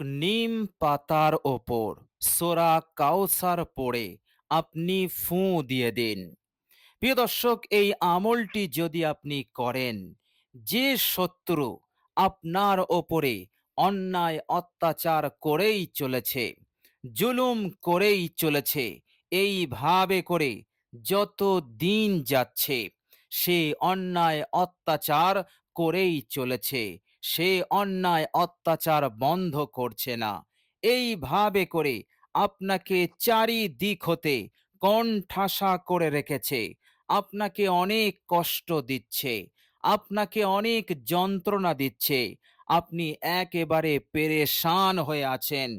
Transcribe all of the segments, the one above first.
নিম পাতার ওপর, সোরা কাউসার পড়ে, আপনি ফুঁ দিয়ে দিন। প্রিয় দর্শক, এই আমলটি যদি আপনি করেন, যে শত্রু আপনার ওপরে অন্যায় অত্যাচার করেই চলেছে, জুলুম করেই চলেছে, এইভাবে করে যত দিন যাচ্ছে, সে অন্যায় অত্যাচার করেই চলেছে সে অন্যায় অত্যাচার বন্ধ করছে না। এইভাবে করে আপনাকে চারিদিক হতে কণ্ঠাসা করে রেখেছে। আপনাকে অনেক কষ্ট দিচ্ছে। আপনাকে অনেক যন্ত্রণা দিচ্ছে। আপনি একেবারে পেরেশান হয়ে আছেন।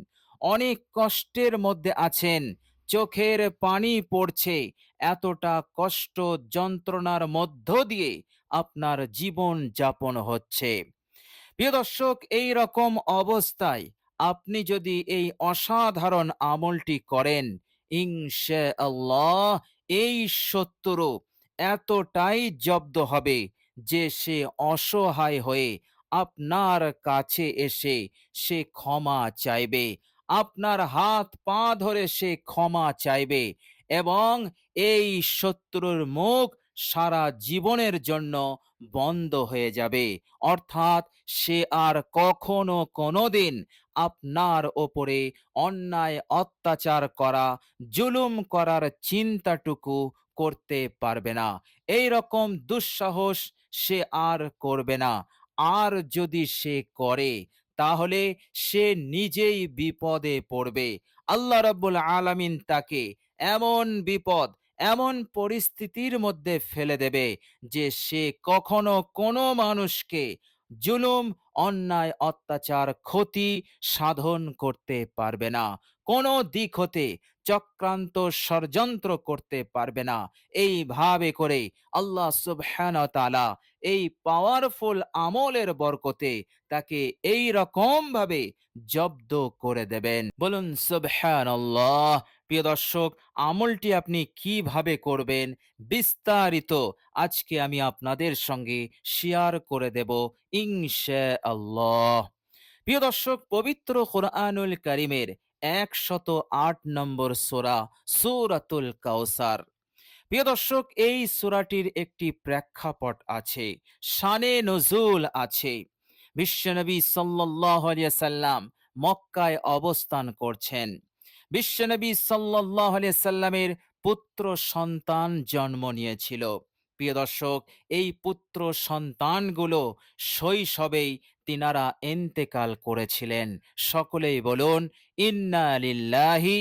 অনেক কষ্টের মধ্যে আছেন। চোখের পানি পড়ছে। এতটা কষ্ট যন্ত্রণার মধ্য দিয়ে আপনার জীবন যাপন হচ্ছে। প্রিয় দর্শক এই রকম অবস্থায় আপনি যদি এই অসাধারণ আমলটি করেন ইনশা আল্লাহ এই শত্রু এতটাই জব্দ হবে যে সে অসহায় হয়ে আপনার কাছে এসে সে ক্ষমা চাইবে, আপনার হাত পা ধরে সে ক্ষমা চাইবে এবং এই শত্রুর মুখ সারা জীবনের জন্য বন্ধ হয়ে যাবে। অর্থাৎ সে আর কখনো কোনোদিন আপনার ওপরে অন্যায়, অত্যাচার করা, জুলুম করার চিন্তাটুকু করতে পারবে না। এই রকম দুঃসাহস সে আর করবে না। আর যদি সে করে, তাহলে সে নিজেই বিপদে পড়বে। আল্লাহ রাব্বুল আলামিন তাকে এমন বিপদ এমন পরিস্থিতির মধ্যে ফেলে দেবে যে সে কখনো কোনো মানুষকে জুলুম, অন্যায়, অত্যাচার, ক্ষতি সাধন করতে পারবে না। কোনো দিক হতে চক্রান্ত, ষড়যন্ত্র করতে পারবে না। এইভাবে করে আল্লাহ সুবহানতালা এই পাওয়ারফুল আমলের বরকতে তাকে এই রকম ভাবে জব্দ করে দেবেন। বলুন সুবহান প্রিয় দর্শক, আমলটি আপনি কীভাবে করবেন বিস্তারিত আজকে আমি আপনাদের সঙ্গে শেয়ার করে দেব ইনশা আল্লাহ প্রিয় দর্শক, পবিত্র কোরআনুল করিমের একশত আট নম্বর সোরা সৌরাতুল কাউসার প্রিয় দর্শক, এই সুরাটির একটি প্রেক্ষাপট আছে, শানে নজুল আছে। বিশ্বনবী সাল্লাহ সাল্লাম মক্কায় অবস্থান করছেন। বিশ্বনবী সাল্লাহ সাল্লামের পুত্র সন্তান জন্ম নিয়েছিল। প্রিয় দর্শক, এই পুত্র সন্তানগুলো শৈশবেই তিনারা এন্তেকাল করেছিলেন। সকলেই বলুন, ইন্না লিল্লাহি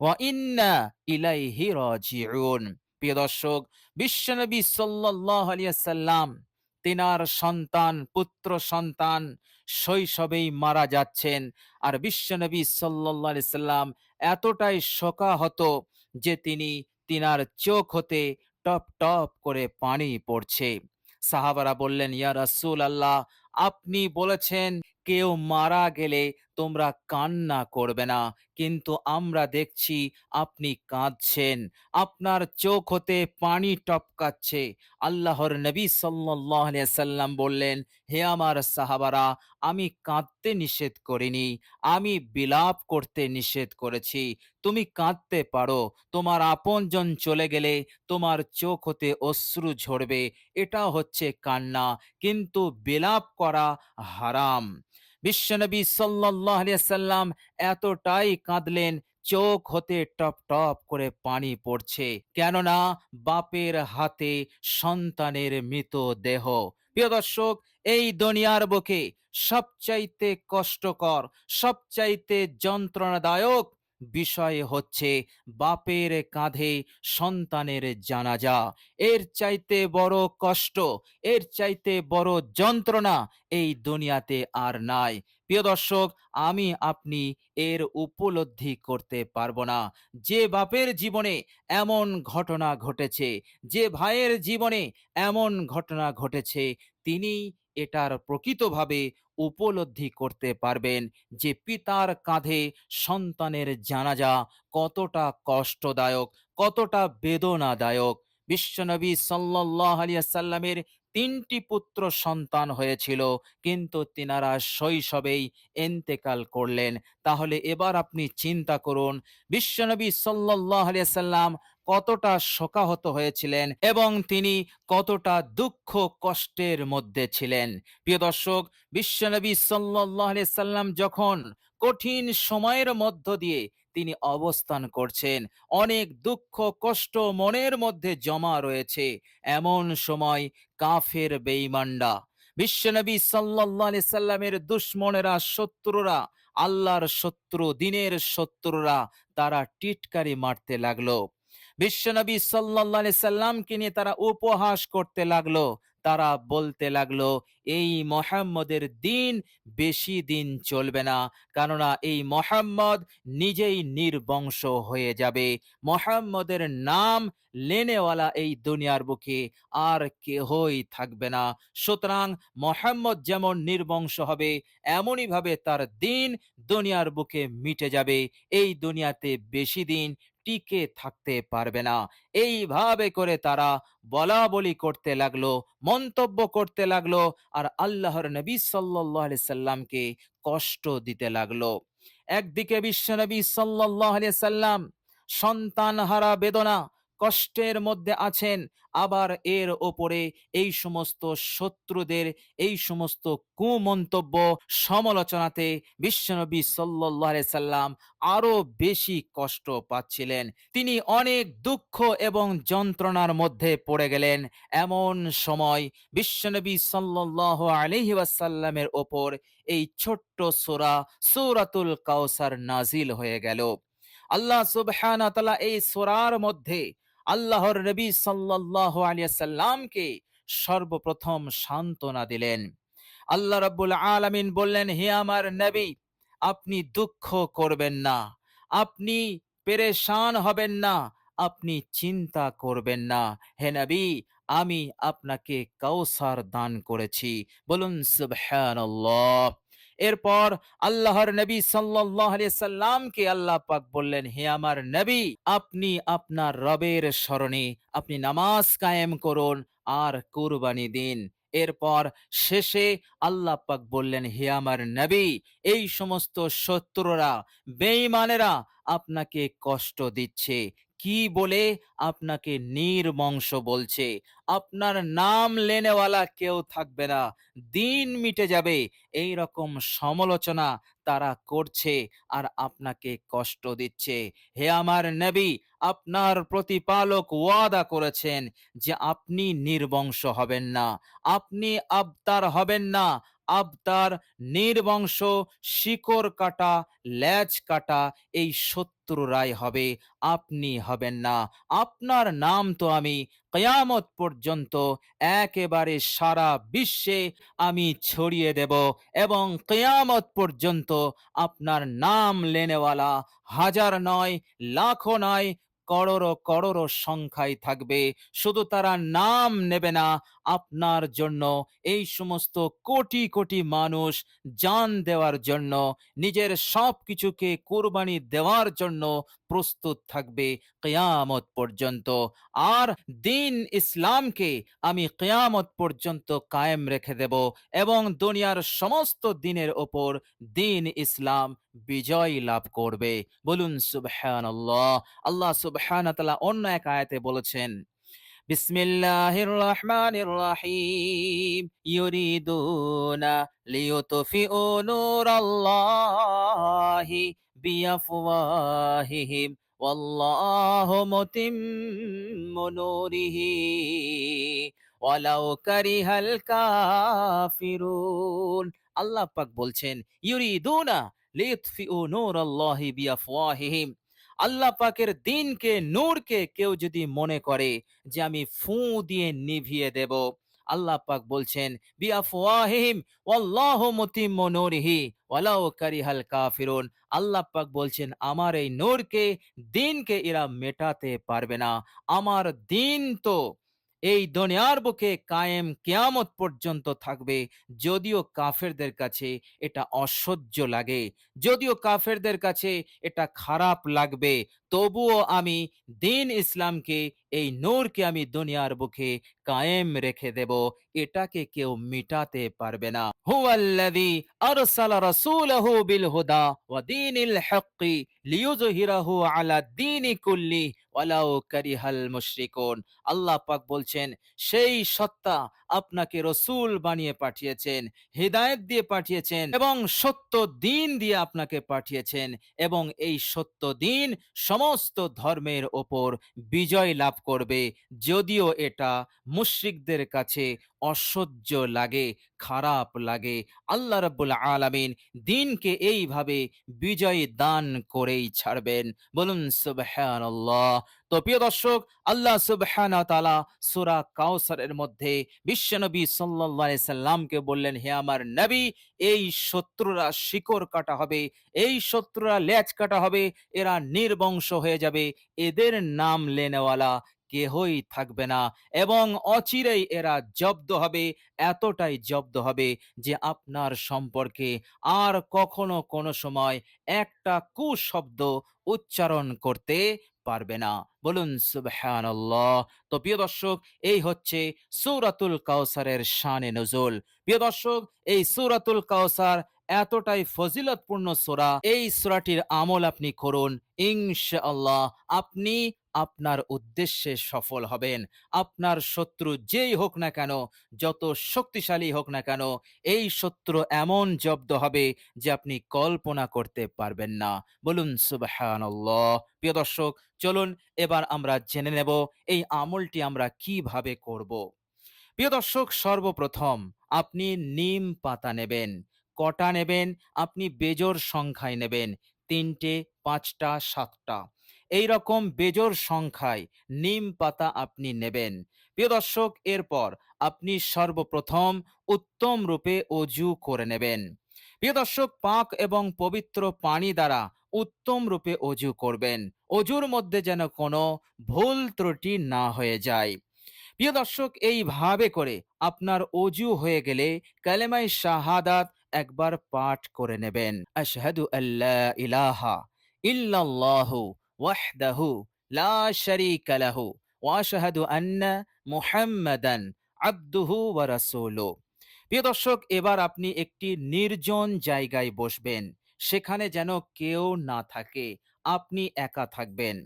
ওয়া ইন্না ইলাইহি রাজিউন। প্রিয় দর্শক, বিশ্বনবী সাল্লাল্লাহু আলাইহি সাল্লাম তিনার সন্তান, পুত্র সন্তান শৈশবেই মারা যাচ্ছেন। আর বিশ্বনবী আলাইহি সাল্লাম এতটাই শোকাহত যে তিনি তিনার চোখ হতে টপ টপ করে পানি পড়ছে। সাহাবারা বললেন, ইয়া রাসুল আল্লাহ আপনি বলেছেন কেউ মারা গেলে তোমরা কান্না করবে না। কিন্তু আমরা দেখছি আপনি কাঁদছেন। আপনার চোখ হতে পানি টপকাচ্ছে। আল্লাহর নবী সাল্লাহ সাল্লাম বললেন, হে আমার সাহাবারা, আমি কাঁদতে নিষেধ করিনি। আমি বিলাপ করতে নিষেধ করেছি। তুমি কাঁদতে পারো। তোমার আপনজন চলে গেলে তোমার চোখ হতে অশ্রু ঝরবে। এটা হচ্ছে কান্না। কিন্তু বিলাপ করা হারাম। বিশ্বনবী সাল্লাহ সাল্লাম এতটাই কাঁদলেন, চোখ হতে টপ টপ করে পানি পড়ছে। কেননা বাপের হাতে সন্তানের মৃত দেহ। প্রিয় দর্শক, এই দুনিয়ার বুকে সবচাইতে কষ্টকর, সবচাইতে যন্ত্রণাদায়ক বিষয় হচ্ছে বাপের কাঁধে সন্তানের জানাজা। এর চাইতে বড় কষ্ট, এর চাইতে বড় যন্ত্রণা এই দুনিয়াতে আর নাই। প্রিয় দর্শক, আমি আপনি এর উপলব্ধি করতে পারব না। যে বাপের জীবনে এমন ঘটনা ঘটেছে, যে ভাইয়ের জীবনে এমন ঘটনা ঘটেছে, তিনি এটার প্রকৃতভাবে উপলব্ধি করতে পারবেন যে পিতার কাঁধে সন্তানের জানাজা কতটা কষ্টদায়ক, কতটা বেদনাদায়ক। বিশ্বনবী সাল্লাহ আলিয়া সাল্লামের তিনটি পুত্র সন্তান হয়েছিল, কিন্তু তিনারা শৈশবেই এন্তেকাল করলেন। তাহলে এবার আপনি চিন্তা করুন, বিশ্বনবী সাল্লাহ সাল্লাম কতটা শোকাহত হয়েছিলেন এবং তিনি কতটা দুঃখ কষ্টের মধ্যে ছিলেন। প্রিয় দর্শক, বিশ্বনবী সাল্লাহ সাল্লাম যখন কঠিন সময়ের মধ্য দিয়ে তিনি অবস্থান করছেন। অনেক দুঃখ, কষ্ট মনের মধ্যে জমা রয়েছে। এমন সময় কাফের বেঈমান্ডা বিশ্বনবী সাল্লাহ সাল্লামের দুশ্মনেরা, শত্রুরা, আল্লাহর শত্রু, দিনের শত্রুরা, তারা টিটকারি মারতে লাগল। বিশ্বনবী সাল্লাহ সাল্লামকে নিয়ে তারা উপহাস করতে লাগল। তারা বলতে লাগল, এই মোহাম্মদের দিন বেশি দিন চলবে না। কেননা এই মোহাম্মদ নিজেই নির্বংশ হয়ে যাবে। মোহাম্মদের নাম লেনেওয়ালা এই দুনিয়ার বুকে আর কেহই থাকবে না। সুতরাং মোহাম্মদ যেমন নির্বংশ হবে এমনই ভাবে তার দিন দুনিয়ার বুকে মিটে যাবে। এই দুনিয়াতে বেশি দিন টিকে থাকতে পারবে না। এইভাবে করে তারা বলা বলি করতে লাগল, মন্তব্য করতে লাগল আর আল্লাহর নবী সাল্লাহ সাল্লামকে কষ্ট দিতে লাগল। একদিকে বিশ্বনবী সাল্লাহ সাল্লাম সন্তান হারা বেদনা কষ্টের মধ্যে আছেন, আবার এর ওপরে এই সমস্ত শত্রুদের, এই সমস্ত কুমন্তব্য সমালোচনাতে বিশ্বনবী সাল্লাহ সাল্লাম আরও বেশি কষ্ট পাচ্ছিলেন। তিনি অনেক দুঃখ এবং যন্ত্রণার মধ্যে পড়ে গেলেন। এমন সময় বিশ্বনবী সাল্লাহ আলহি ওয়াসাল্লামের ওপর এই ছোট্ট সোরা সৌরাতুল কাউসার নাজিল হয়ে গেল। আল্লাহ সুবহানা তালা এই সোরার মধ্যে আল্লাহর নবী সাল্লাহ আলিয়াল্লামকে সর্বপ্রথম সান্ত্বনা দিলেন। আল্লাহ রাব্বুল আলামিন বললেন, হে আমার নবী, আপনি দুঃখ করবেন না, আপনি পেরেশান হবেন না, আপনি চিন্তা করবেন না। হে নবী, আমি আপনাকে কাউসার দান করেছি। বলুন, সুবহানাল্লাহ। এরপর আল্লাহর নবী সাল্লামকে আল্লাহ পাক বললেন, হে আমার নবী, আপনি আপনার রবের স্মরণে আপনি নামাজ কায়েম করুন আর কুরবানি দিন। এরপর শেষে আল্লাহ পাক বললেন, হে আমার নবী, এই সমস্ত শত্রুরা, বেঈমানেরা আপনাকে কষ্ট দিচ্ছে। কি বলে আপনাকে নির্বংশ বলছে? আপনার নাম লেনেওয়ালা কেউ থাকবে না। দিন মিটে যাবে। এই রকম সমালোচনা তারা করছে আর আপনাকে কষ্ট দিচ্ছে। হে আমার নবী, আপনার প্রতিপালক ওয়াদা করেছেন যে আপনি নির্বংশ হবেন না। আপনি আবতার হবেন না। আবতার নির্বংশ শিকড় কাটা, ল্যাজ কাটা, এই শত্রুরাই হবে, আপনি হবেন না। আপনার নাম তো আমি কয়ামত পর্যন্ত একেবারে সারা বিশ্বে আমি ছড়িয়ে দেব এবং কেয়ামত পর্যন্ত আপনার নাম লেনেওয়ালা হাজার নয় লাখো নয় করোড়ো করোড়ো সংখ্যায় থাকবে। শুধু তারা নাম নেবে না, আপনার জন্য, এই সমস্ত কোটি কোটি মানুষ জান দেওয়ার জন্য, নিজের সব কিছুকে কোরবানি দেওয়ার জন্য প্রস্তুত থাকবে কেয়ামত পর্যন্ত। আর দিন ইসলামকে আমি কেয়ামত পর্যন্ত কায়েম রেখে দেব এবং দুনিয়ার সমস্ত দিনের ওপর দিন ইসলাম বিজয় লাভ করবে। বলুন সুবহান আল্লাহ আল্লাহ সুবহান অন্য এক আয়াতে বলেছেন, বিসমিল্লাহির রহমানির রহিম, ইউরিদুনা লিয়ুতফিউ নূরাল্লাহি বিআফওয়াহিহিম ওয়াল্লাহু মুতিম্মু নূরিহি ওয়ালাউ কারিহাল কাফিরুন। আল্লাহ পাক বলছেন, ইউরিদুনা লিয়ুতফিউ নূরাল্লাহি বিআফওয়াহিহিম আল্লাহ পাকের দিনকে, নূরকে কেউ যদি মনে করে যে আমি ফু দিয়ে নিভিয়ে দেব, আল্লাহ পাক বলছেন বিআফওয়াহিম ওয়াল্লাহু মুতিম্মু নূরিহি ওয়ালাউ কারিহাল কাফিরুন। আল্লাহ পাক বলছেন, আমার এই নূরকে, দিনকে এরা মেটাতে পারবে না। আমার দিন তো এই দুনিয়ার বুকে কায়েম কেয়ামত পর্যন্ত থাকবে। যদিও কাফেরদের কাছে এটা অসহ্য লাগে, যদিও কাফেরদের কাছে এটা খারাপ লাগবে, তবুও আমি দিন ইসলামকে এই নূরকে আমি দুনিয়ার বুকে কায়েম রেখে দেব। এটাকে কেউ মিটাতে পারবে না। হুয়াল্লাযী আরসালা রাসূলাহু বিল হুদা ওয়া দীনিল হাক্কি লিইয়ুযহিরাহু আলা দ্বীনি কুল্লি ওয়ালাউ কারিহাল মুশরিকুন। আল্লাহ পাক বলছেন, সেই সত্তা আপনাকে রসূল বানিয়ে পাঠিয়েছেন, হৃদায়ত দিয়ে পাঠিয়েছেন এবং সত্য দিন দিয়ে আপনাকে পাঠিয়েছেন এবং এই সত্য দিন সমস্ত ধর্মের ওপর বিজয় লাভ করবে। যদিও এটা মুশরিকদের কাছে অসহ্য লাগে, খারাপ লাগে। আল্লাহ রাব্বুল আলামিন দিনকে এইভাবে বিজয় দান করেই ছাড়বেন। বলুন, সুবহানাল্লাহ। তো প্রিয় দর্শক, আল্লাহ সুবহানাহু ওয়া তাআলা সূরা কাউসারের মধ্যে বিশ্বনবী আলাইহি সাল্লামকে বললেন, হে আমার নবী, এই শত্রুরা শিকড় কাটা হবে, এই শত্রুরা লেজ কাটা হবে, এরা নির্বংশ হয়ে যাবে। এদের নাম লেনেওয়ালা কেহই থাকবে না এবং অচিরেই এরা জব্দ হবে, এতটাই জব্দ হবে যে আপনার সম্পর্কে আর কখনো কোনো সময় একটা কুশব্দ উচ্চারণ করতে পারবে না। বলুন, সুবহানাল্লাহ। তো প্রিয় দর্শক, এই হচ্ছে সূরাতুল কাউসারের শানে নজুল। প্রিয় দর্শক, এই সূরাতুল কাউসার এতটাই ফজিলতপূর্ণ সূরা, এই সূরাটির আমল আপনি করুন, ইনশাআল্লাহ আপনি আপনার উদ্দেশ্যে সফল হবেন। আপনার শত্রু যেই হোক না কেন, যত শক্তিশালী হোক না কেন, এই শত্রু এমন জব্দ হবে যে আপনি কল্পনা করতে পারবেন না। বলুন, সুবহানাল্লাহ। প্রিয় দর্শক, চলুন এবার আমরা জেনে নেব এই আমলটি আমরা কীভাবে করব। প্রিয় দর্শক, সর্বপ্রথম আপনি নিম পাতা নেবেন। কটা নেবেন? আপনি বেজোর সংখ্যায় নেবেন। তিনটে, পাঁচটা, সাতটা। এই রকম বেজোর সংখ্যায় নিম পাতা আপনি নেবেন। প্রিয় দর্শক, এরপর আপনি সর্বপ্রথম উত্তম রূপে অজু করে নেবেন। প্রিয় দর্শক, পাক এবং পবিত্র পানি দ্বারা উত্তম রূপে অজু করবেন। অজুর মধ্যে যেন কোনো ভুল ত্রুটি না হয়ে যায়। প্রিয় দর্শক, এইভাবে করে আপনার অজু হয়ে গেলে কালেমাই শাহাদাত একবার পাঠ করে নেবেন। আশহাদু আল্লা ইলাহা ইল্লাল্লাহু ওয়াহদাহু লা শারীকা লাহু ওয়া আন্না মুহাম্মাদান আবদুহু ওয়া রাসূলুহু প্রিয় দর্শক, এবার আপনি একটি নির্জন জায়গায় বসবেন। সেখানে যেন কেউ না থাকে, আপনি একা থাকবেন।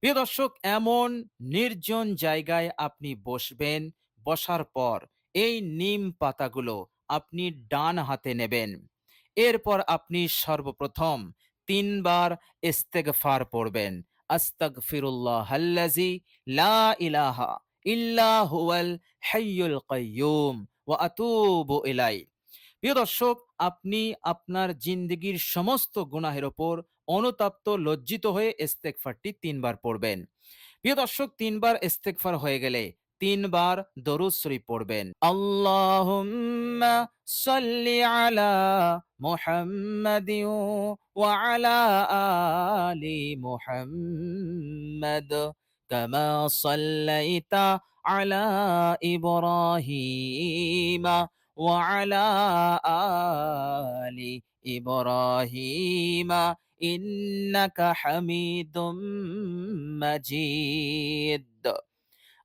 প্রিয় দর্শক, এমন নির্জন জায়গায় আপনি বসবেন, বসার পর এই নিম পাতাগুলো আপনি ডান হাতে নেবেন। এরপর আপনি সর্বপ্রথম তিনবার ইস্তেগফার পড়বেন। আস্তাগফিরুল্লাহ আল্লাজি লা ইলাহা ইল্লা হুয়াল হাইয়ুল কাইয়ুম ওয়া আতুবু ইলাই প্রিয় দর্শক, আপনি আপনার জিন্দগির সমস্ত গুনাহের ওপর অনুতাপ্ত, লজ্জিত হয়ে ইস্তেগফারটি তিনবার পড়বেন। প্রিয় দর্শক, তিনবার ইস্তেগফার হয়ে গেলে তিনবার দরুদ শরীফ পড়বেন। আল্লাহুম্মা সাল্লি আলা মুহাম্মাদিন ওয়া আলা আলি মুহাম্মাদ কামা সাল্লাইতা আলা ইব্রাহিম ওয়া আলা আলি ইব্রাহিম ইন্নাকা হামিদুম মাজিদ।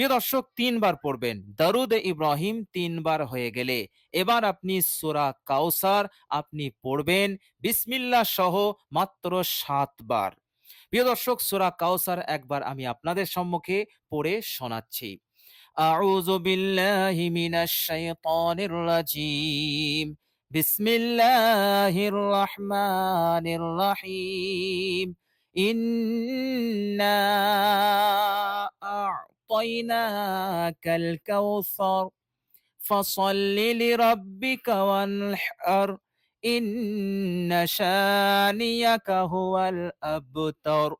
প্রিয় দর্শক তিনবার পড়বেন দারুদ ইব্রাহিম তিনবার হয়ে গেলে এবার আপনি সূরা কাউসার আপনি পড়বেন বিসমিল্লাহ সহ মাত্র সাতবার প্রিয় দর্শক সূরা কাউসার একবার আমি আপনাদের সম্মুখে পড়ে শোনাচ্ছি أعوذ بالله من الشيطان الرجيم بسم الله الرحمن الرحيم إنا أعطيناك الكوثر فصل لربك وانحر إن شانيك هو الأبتر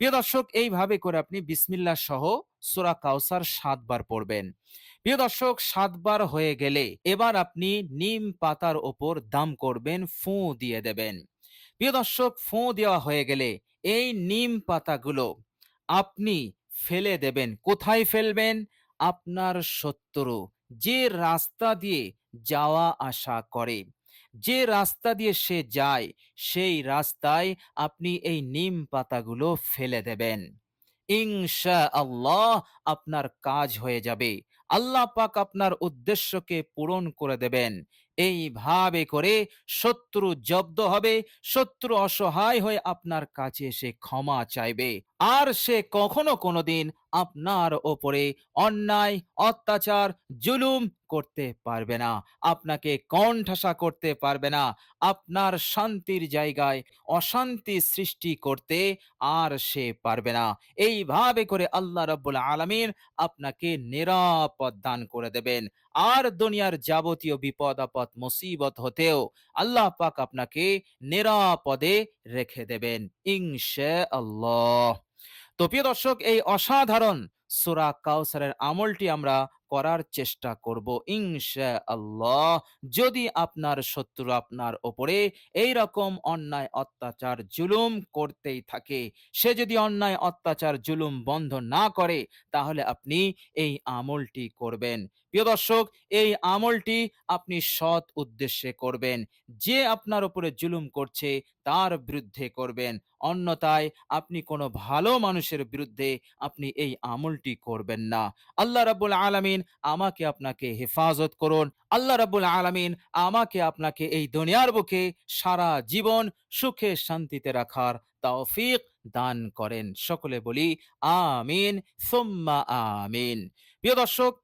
প্রিয় দর্শক এইভাবে করে আপনি বিসমিল্লাহ সহ সূরা কাউসার ৭ বার পড়বেন। প্রিয় দর্শক ৭ বার হয়ে গেলে এবার আপনি নিম পাতার উপর দাম করবেন, ফুঁ দিয়ে দেবেন। প্রিয় দর্শক ফুঁ দেওয়া হয়ে গেলে এই নিম পাতাগুলো আপনি ফেলে দেবেন। কোথায় ফেলবেন? আপনার শত্রু যে রাস্তা দিয়ে যাওয়া আসা করে, যে রাস্তা দিয়ে সে যায় সেই রাস্তায় আপনি এই নিম পাতাগুলো ফেলে দেবেন। ইংশা আল্লাহ আপনার কাজ হয়ে যাবে। আল্লাহ পাক আপনার উদ্দেশ্যকে পূরণ করে দেবেন। এইভাবে করে শত্রু জব্দ হবে, শত্রু অসহায় হয়ে আপনার কাছে এসে ক্ষমা চাইবে। আর সে কখনো কোনোদিন আপনার ওপরে অন্যায়, অত্যাচার, জুলুম করতে পারবে না। আপনাকে কোণঠাসা করতে পারবে না। আপনার শান্তির জায়গায় অশান্তি সৃষ্টি করতে আর সে পারবে না। এইভাবে করে আল্লাহ রাব্বুল আলামিন আপনাকে নিরাপদ দান করে দেবেন। আর দুনিয়ার যাবতীয় বিপদ-আপদ মুসিবত হতেও আল্লাহ পাক আপনাকে নিরাপদে রেখে দেবেন। ইনশাআল্লাহ। তো প্রিয় দর্শক এই অসাধারণ সুরা কাউসারের আমলটি আমরা করার চেষ্টা করব ইনশাআল্লাহ। যদি আপনার শত্রু আপনার উপরে এইরকম অন্যায়, অত্যাচার, জুলুম করতেই থাকে, সে যদি অন্যায়, অত্যাচার, জুলুম বন্ধ না করে তাহলে আপনি এই আমলটি করবেন। প্রিয় দর্শক, এই আমলটি আপনি সৎ উদ্দেশ্যে করবেন। যে আপনার উপরে জুলুম করছে, তার বিরুদ্ধে করবেন। অন্যথায় আপনি কোনো ভালো মানুষের বিরুদ্ধে আপনি এই আমলটি করবেন না। আল্লাহ রাব্বুল আলামিন আমাকে আপনাকে হেফাজত করুন। আল্লাহ রাবুল আলামিন আমাকে আপনাকে এই দুনিয়ার বুকে সারা জীবন সুখে শান্তিতে রাখার তৌফিক দান করেন। সকলে বলি, আমিন, সুম্মা আমিন। প্রিয় দর্শক